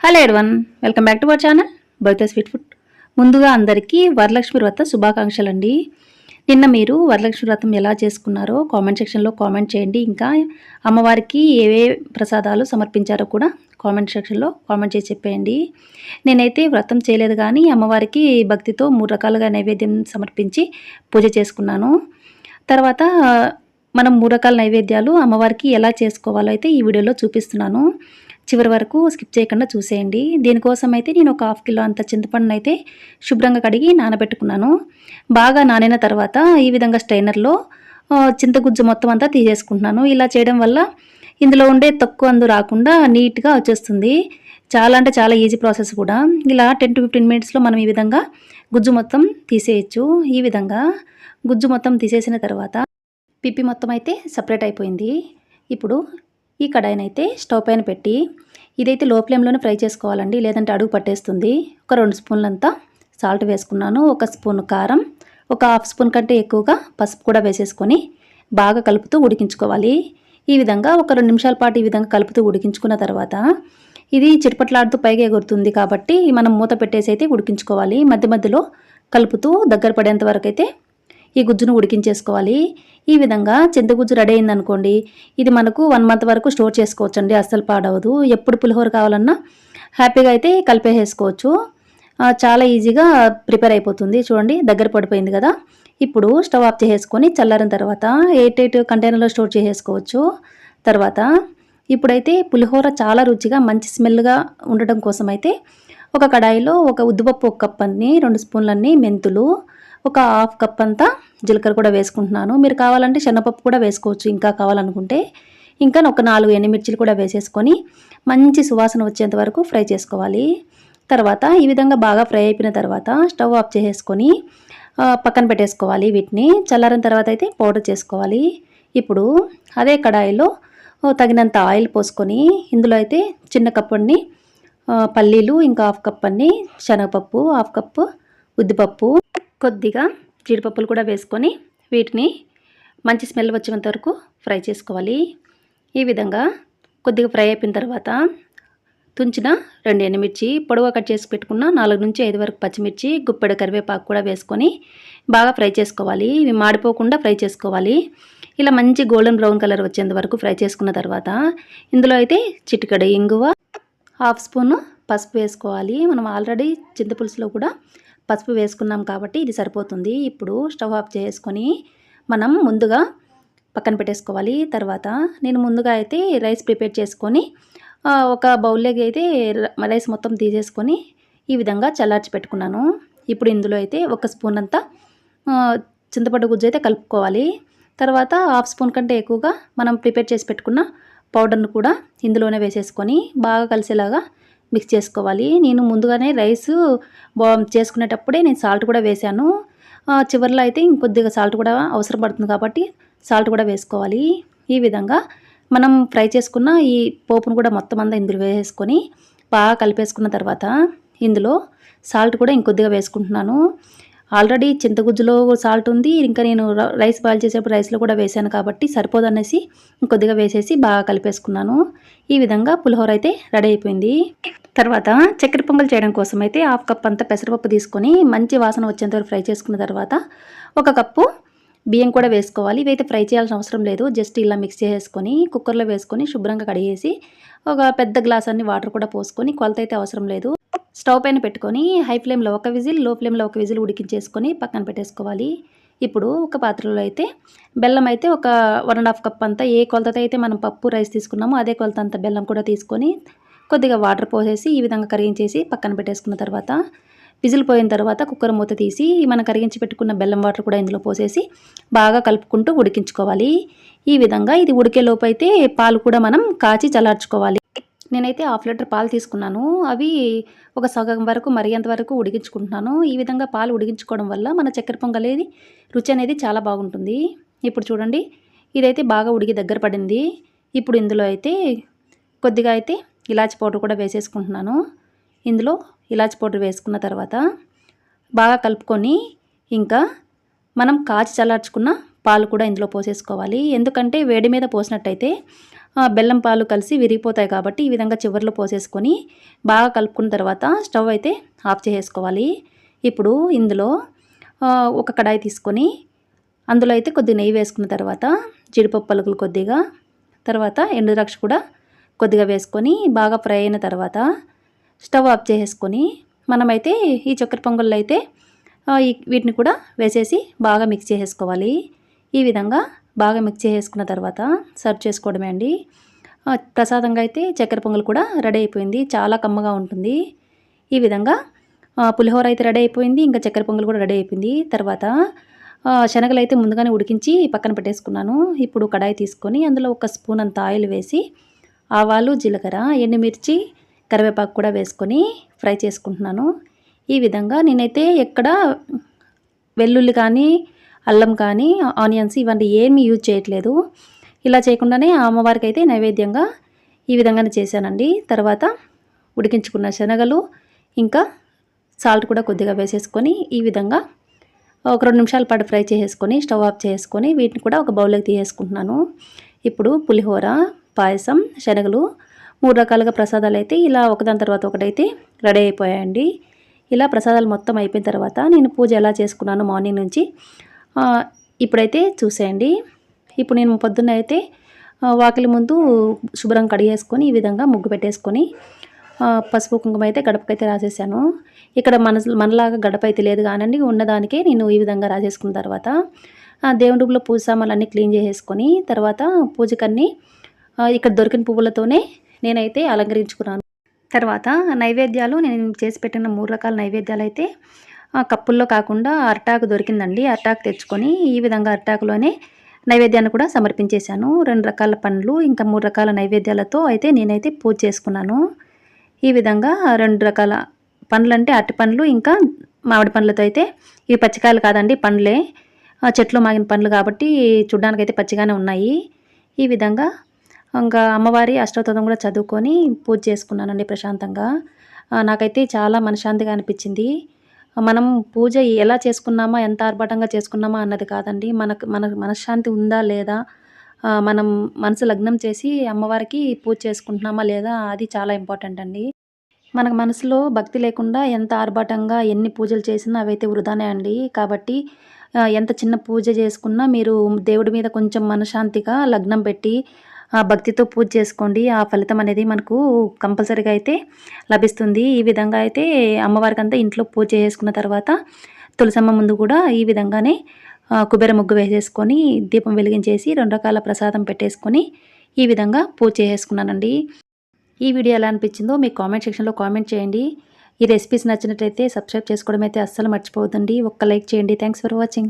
Hello everyone welcome back to our channel బర్త sweet food ముందుగా అందరికీ వరలక్ష్మి వ్రత శుభాకాంక్షలు అండి నిన్న మీరు వరలక్ష్మి వ్రతం ఎలా చేసుకున్నారో కామెంట్ సెక్షన్లో కామెంట్ చేయండి. ఇంకా అమ్మవారికి ఏవే ప్రసాదాలు సమర్పించారో కూడా కామెంట్ సెక్షన్లో కామెంట్ చేసి చెప్పేయండి. నేనైతే వ్రతం చేయలేదు కానీ అమ్మవారికి భక్తితో మూడు రకాలుగా నైవేద్యం సమర్పించి పూజ చేసుకున్నాను. తర్వాత మనం మూడు రకాల నైవేద్యాలు అమ్మవారికి ఎలా చేసుకోవాలో అయితే ఈ వీడియోలో చూపిస్తున్నాను. చివరి వరకు స్కిప్ చేయకుండా చూసేయండి. దీనికోసం అయితే నేను ఒక హాఫ్ కిలో అంత చింతపండును అయితే శుభ్రంగా కడిగి నానబెట్టుకున్నాను. బాగా నానిన తర్వాత ఈ విధంగా స్ట్రైనర్లో చింతగుజ్జు మొత్తం అంతా తీసేసుకుంటున్నాను. ఇలా చేయడం వల్ల ఇందులో ఉండే తక్కువ అందు రాకుండా నీట్గా వచ్చేస్తుంది. చాలా అంటే చాలా ఈజీ ప్రాసెస్ కూడా. ఇలా టెన్ టు ఫిఫ్టీన్ మినిట్స్లో మనం ఈ విధంగా గుజ్జు మొత్తం తీసేయచ్చు. ఈ విధంగా గుజ్జు మొత్తం తీసేసిన తర్వాత పిప్పి మొత్తం అయితే సపరేట్ అయిపోయింది. ఇప్పుడు ఈ కడాయినైతే స్టవ్ పైన పెట్టి ఇదైతే లో ఫ్లేమ్లోనే ఫ్రై చేసుకోవాలండి లేదంటే అడుగు పట్టేస్తుంది. ఒక రెండు స్పూన్లంతా సాల్ట్ వేసుకున్నాను ఒక స్పూన్ కారం ఒక హాఫ్ స్పూన్ కంటే ఎక్కువగా పసుపు కూడా వేసేసుకొని బాగా కలుపుతూ ఉడికించుకోవాలి. ఈ విధంగా ఒక రెండు నిమిషాల పాటు ఈ విధంగా కలుపుతూ ఉడికించుకున్న తర్వాత ఇది చిటపట్లాడుతూ పైగా ఎగురుతుంది కాబట్టి మనం మూత పెట్టేసి అయితే ఉడికించుకోవాలి. మధ్య మధ్యలో కలుపుతూ దగ్గర పడేంత వరకు అయితే ఈ గుజ్జును ఉడికించేసుకోవాలి. ఈ విధంగా చింతగుజ్జు రెడీ అయిందనుకోండి ఇది మనకు వన్ మంత్ వరకు స్టోర్ చేసుకోవచ్చండి అస్సలు పాడవదు. ఎప్పుడు పులిహోర కావాలన్నా హ్యాపీగా అయితే కలిపేసేసుకోవచ్చు. చాలా ఈజీగా ప్రిపేర్ అయిపోతుంది. చూడండి దగ్గర పడిపోయింది కదా. ఇప్పుడు స్టవ్ ఆఫ్ చేసేసుకొని చల్లారిన తర్వాత ఎయిట్ ఎయిట్ కంటైనర్లో స్టోర్ చేసేసుకోవచ్చు. తర్వాత ఇప్పుడైతే పులిహోర చాలా రుచిగా మంచి స్మెల్గా ఉండటం కోసం అయితే ఒక కడాయిలో ఒక ఉద్దుపప్పు ఒక కప్ అన్ని రెండు స్పూన్లన్నీ మెంతులు ఒక హాఫ్ కప్ అంతా జీలకర్ర కూడా వేసుకుంటున్నాను. మీరు కావాలంటే శనగపప్పు కూడా వేసుకోవచ్చు. ఇంకా కావాలనుకుంటే ఇంకా ఒక నాలుగు ఎండుమిర్చిలు కూడా వేసేసుకొని మంచి సువాసన వచ్చేంత వరకు ఫ్రై చేసుకోవాలి. తర్వాత ఈ విధంగా బాగా ఫ్రై అయిపోయిన తర్వాత స్టవ్ ఆఫ్ చేసేసుకొని పక్కన పెట్టేసుకోవాలి వీటిని. చల్లారిన తర్వాత అయితే పౌడర్ చేసుకోవాలి. ఇప్పుడు అదే కడాయిలో తగినంత ఆయిల్ పోసుకొని ఇందులో అయితే చిన్న కప్పుని పల్లీలు ఇంకా హాఫ్ కప్ అన్ని శనగపప్పు హాఫ్ కప్పు ఉద్దిపప్పు కొద్దిగా జీడిపప్పులు కూడా వేసుకొని వీటిని మంచి స్మెల్ వచ్చేంత వరకు ఫ్రై చేసుకోవాలి. ఈ విధంగా కొద్దిగా ఫ్రై అయిపోయిన తర్వాత తుంచిన రెండు ఎండుమిర్చి పొడవుగా కట్ చేసి పెట్టుకున్న నాలుగు నుంచి ఐదు వరకు పచ్చిమిర్చి గుప్పెడ కరివేపాకు కూడా వేసుకొని బాగా ఫ్రై చేసుకోవాలి. ఇవి మాడిపోకుండా ఫ్రై చేసుకోవాలి. ఇలా మంచి గోల్డెన్ బ్రౌన్ కలర్ వచ్చేంత వరకు ఫ్రై చేసుకున్న తర్వాత ఇందులో అయితే చిటికడ ఇంగువ హాఫ్ స్పూను పసుపు వేసుకోవాలి. మనం ఆల్రెడీ చింతపులుసులో కూడా పసుపు వేసుకున్నాం కాబట్టి ఇది సరిపోతుంది. ఇప్పుడు స్టవ్ ఆఫ్ చేసుకొని మనం ముందుగా పక్కన పెట్టేసుకోవాలి. తర్వాత నేను ముందుగా అయితే రైస్ ప్రిపేర్ చేసుకొని ఒక బౌల్లోకి అయితే రైస్ మొత్తం తీసేసుకొని ఈ విధంగా చల్లార్చి పెట్టుకున్నాను. ఇప్పుడు ఇందులో అయితే ఒక స్పూన్ అంతా చింతపండు గుజ్జు అయితే కలుపుకోవాలి. తర్వాత హాఫ్ స్పూన్ కంటే ఎక్కువగా మనం ప్రిపేర్ చేసి పెట్టుకున్న పౌడర్ను కూడా ఇందులోనే వేసేసుకొని బాగా కలిసేలాగా మిక్స్ చేసుకోవాలి. నేను ముందుగానే రైస్ బా చేసుకునేటప్పుడే నేను సాల్ట్ కూడా వేశాను. చివరిలో చివర్లో అయితే ఇంకొద్దిగా సాల్ట్ కూడా అవసరం పడుతుంది కాబట్టి సాల్ట్ కూడా వేసుకోవాలి. ఈ విధంగా మనం ఫ్రై చేసుకున్న ఈ పోపును కూడా మొత్తం అంతా ఇందులో వేసుకొని బాగా కలిపేసుకున్న తర్వాత ఇందులో సాల్ట్ కూడా ఇంకొద్దిగా వేసుకుంటున్నాను. ఆల్రెడీ చింతగుజ్జులో సాల్ట్ ఉంది. ఇంకా నేను రైస్ బాయిల్ చేసేప్పుడు రైస్లో కూడా వేసాను కాబట్టి సరిపోదనేసి కొద్దిగా వేసేసి బాగా కలిపేసుకున్నాను. ఈ విధంగా పులిహోర అయితే రెడీ అయిపోయింది. తర్వాత చక్కెర పొంగల్ చేయడం కోసం అయితే హాఫ్ కప్ అంతా పెసరపప్పు తీసుకొని మంచి వాసన వచ్చేంతవరకు ఫ్రై చేసుకున్న తర్వాత ఒక కప్పు బియ్యం కూడా వేసుకోవాలి. ఇవైతే ఫ్రై చేయాల్సిన అవసరం లేదు. జస్ట్ ఇలా మిక్స్ చేసేసుకొని కుక్కర్లో వేసుకొని శుభ్రంగా కడిగేసి ఒక పెద్ద గ్లాస్ అన్ని వాటర్ కూడా పోసుకొని కొలత అయితే అవసరం లేదు. స్టవ్ పైన పెట్టుకొని హై ఫ్లేమ్లో ఒక విజిల్లో ఫ్లేమ్లో ఒక విజిల్ ఉడికించేసుకొని పక్కన పెట్టేసుకోవాలి. ఇప్పుడు ఒక పాత్రలో అయితే బెల్లం అయితే ఒక వన్ అండ్ హాఫ్ కప్ అంతా ఏ కొలతతో అయితే మనం పప్పు రైస్ తీసుకున్నామో అదే కొలత అంత బెల్లం కూడా తీసుకొని కొద్దిగా వాటర్ పోసేసి ఈ విధంగా కరిగించేసి పక్కన పెట్టేసుకున్న తర్వాత విజిల్ పోయిన తర్వాత కుక్కర్ మూత తీసి మనం కరిగించి పెట్టుకున్న బెల్లం వాటర్ కూడా ఇందులో పోసేసి బాగా కలుపుకుంటూ ఉడికించుకోవాలి. ఈ విధంగా ఇది ఉడికే లోపు అయితే పాలు కూడా మనం కాచి చల్లార్చుకోవాలి. నేనైతే హాఫ్ లీటర్ పాలు తీసుకున్నాను. అవి ఒక సగం వరకు మరిగేంత వరకు ఉడికించుకుంటున్నాను. ఈ విధంగా పాలు ఉడికించుకోవడం వల్ల మన చక్కెర పొంగలేది రుచి అనేది చాలా బాగుంటుంది. ఇప్పుడు చూడండి ఇదైతే బాగా ఉడికి దగ్గర పడింది. ఇప్పుడు ఇందులో అయితే కొద్దిగా అయితే ఇలాచి పౌడర్ కూడా వేసేసుకుంటున్నాను. ఇందులో ఇలాచి పౌడర్ వేసుకున్న తర్వాత బాగా కలుపుకొని ఇంకా మనం కాచి చల్లార్చుకున్న పాలు కూడా ఇందులో పోసేసుకోవాలి. ఎందుకంటే వేడి మీద పోసినట్టయితే బెల్లం పాలు కలిసి విరిగిపోతాయి కాబట్టి ఈ విధంగా చివరిలో పోసేసుకొని బాగా కలుపుకున్న తర్వాత స్టవ్ అయితే ఆఫ్ చేసేసుకోవాలి. ఇప్పుడు ఇందులో ఒక కడాయి తీసుకొని అందులో అయితే కొద్ది నెయ్యి వేసుకున్న తర్వాత జీడిపప్పు పలుకులు కొద్దిగా తర్వాత ఎండుద్రాక్ష కూడా కొద్దిగా వేసుకొని బాగా ఫ్రై అయిన తర్వాత స్టవ్ ఆఫ్ చేసేసుకొని మనమైతే ఈ చక్కెర పొంగల్లో అయితే వీటిని కూడా వేసేసి బాగా మిక్స్ చేసేసుకోవాలి. ఈ విధంగా బాగా మిక్స్ చేసేసుకున్న తర్వాత సర్వ్ చేసుకోవడమే అండి. ప్రసాదంగా అయితే చక్కెర పొంగల్ కూడా రెడీ అయిపోయింది. చాలా కమ్మగా ఉంటుంది. ఈ విధంగా పులిహోర అయితే రెడీ అయిపోయింది. ఇంకా చక్కెర పొంగల్ కూడా రెడీ అయిపోయింది. తర్వాత శనగలు అయితే ముందుగానే ఉడికించి పక్కన పెట్టేసుకున్నాను. ఇప్పుడు కడాయి తీసుకొని అందులో ఒక స్పూన్ అంత ఆయిల్ వేసి ఆవాలు జీలకర్ర ఎండుమిర్చి కరివేపాకు కూడా వేసుకొని ఫ్రై చేసుకుంటున్నాను. ఈ విధంగా నేనైతే ఎక్కడ వెల్లుల్లి కానీ అల్లం కానీ ఆనియన్స్ ఇవన్నీ ఏమీ యూజ్ చేయట్లేదు. ఇలా చేయకుండానే అమ్మవారికి అయితే నైవేద్యంగా ఈ విధంగానే చేశానండి. తర్వాత ఉడికించుకున్న శనగలు ఇంకా సాల్ట్ కూడా కొద్దిగా వేసేసుకొని ఈ విధంగా ఒక రెండు నిమిషాల పాటు ఫ్రై చేసేసుకొని స్టవ్ ఆఫ్ చేసుకొని వీటిని కూడా ఒక బౌల్లోకి తీసేసుకుంటున్నాను. ఇప్పుడు పులిహోర పాయసం శనగలు మూడు రకాలుగా ప్రసాదాలు అయితే ఇలా ఒకదాని తర్వాత ఒకటైతే రెడీ అయిపోయాయండి. ఇలా ప్రసాదాలు మొత్తం అయిపోయిన తర్వాత నేను పూజ ఎలా చేసుకున్నాను మార్నింగ్ నుంచి ఇప్పుడైతే చూసేయండి. ఇప్పుడు నేను పొద్దున్న అయితే వాకిలి ముందు శుభ్రం కడిగేసుకొని ఈ విధంగా ముగ్గు పెట్టేసుకొని పసుపు కుంకుమ అయితే గడపకైతే రాసేసాను. ఇక్కడ మన మనలాగా గడప అయితే లేదు కానండి ఉన్నదానికే నేను ఈ విధంగా రాసేసుకున్న తర్వాత ఆ, రూపులో పూజ సామాన్లు అన్నీ క్లీన్ చేసేసుకొని తర్వాత పూజకన్నీ ఇక్కడ దొరికిన పువ్వులతోనే నేనైతే అలంకరించుకున్నాను. తర్వాత నైవేద్యాలు నేను చేసి పెట్టిన మూడు రకాల నైవేద్యాలు అయితే కప్పుల్లో కాకుండా అరటాకు దొరికిందండి. అరటాకు తెచ్చుకొని ఈ విధంగా అరటాకులోనే నైవేద్యాన్ని కూడా సమర్పించేశాను. రెండు రకాల పండ్లు ఇంకా మూడు రకాల నైవేద్యాలతో అయితే నేనైతే పూజ చేసుకున్నాను. ఈ విధంగా రెండు రకాల పండ్లు అంటే అరటి పండ్లు ఇంకా మామిడి పండ్లతో అయితే ఇవి పచ్చికాయలు కాదండి పండ్లే. చెట్లు మాగిన పండ్లు కాబట్టి చూడ్డానికైతే పచ్చిగానే ఉన్నాయి. ఈ విధంగా ఇంకా అమ్మవారి అష్టోత్తరం కూడా చదువుకొని పూజ చేసుకున్నానండి ప్రశాంతంగా. నాకైతే చాలా మనశ్శాంతిగా అనిపించింది. మనం పూజ ఎలా చేసుకున్నామా ఎంత ఆర్భాటంగా చేసుకున్నామా అన్నది కాదండి. మనకు మన మనశ్శాంతి ఉందా లేదా మనం మనసు లగ్నం చేసి అమ్మవారికి పూజ చేసుకుంటున్నామా లేదా అది చాలా ఇంపార్టెంట్ అండి. మనకు మనసులో భక్తి లేకుండా ఎంత ఆర్భాటంగా ఎన్ని పూజలు చేసినా అవైతే వృధానే అండి. కాబట్టి ఎంత చిన్న పూజ చేసుకున్నా మీరు దేవుడి మీద కొంచెం మనశ్శాంతిగా లగ్నం పెట్టి భక్తితో పూజ చేసుకోండి. ఆ ఫలితం అనేది మనకు కంపల్సరీగా అయితే లభిస్తుంది. ఈ విధంగా అయితే అమ్మవారికి అంతా ఇంట్లో పూజ చేసుకున్న తర్వాత తులసమ్మ ముందు కూడా ఈ విధంగానే కుబేర ముగ్గు వేసేసుకొని దీపం వెలిగించేసి రెండు రకాల ప్రసాదం పెట్టేసుకొని ఈ విధంగా పూజ చేసుకున్నానండి. ఈ వీడియో ఎలా అనిపించిందో మీ కామెంట్ సెక్షన్లో కామెంట్ చేయండి. ఈ రెసిపీస్ నచ్చినట్లయితే సబ్స్క్రైబ్ చేసుకోవడం అయితే అస్సలు మర్చిపోవద్దండి. ఒక్క లైక్ చేయండి. Thanks for watching.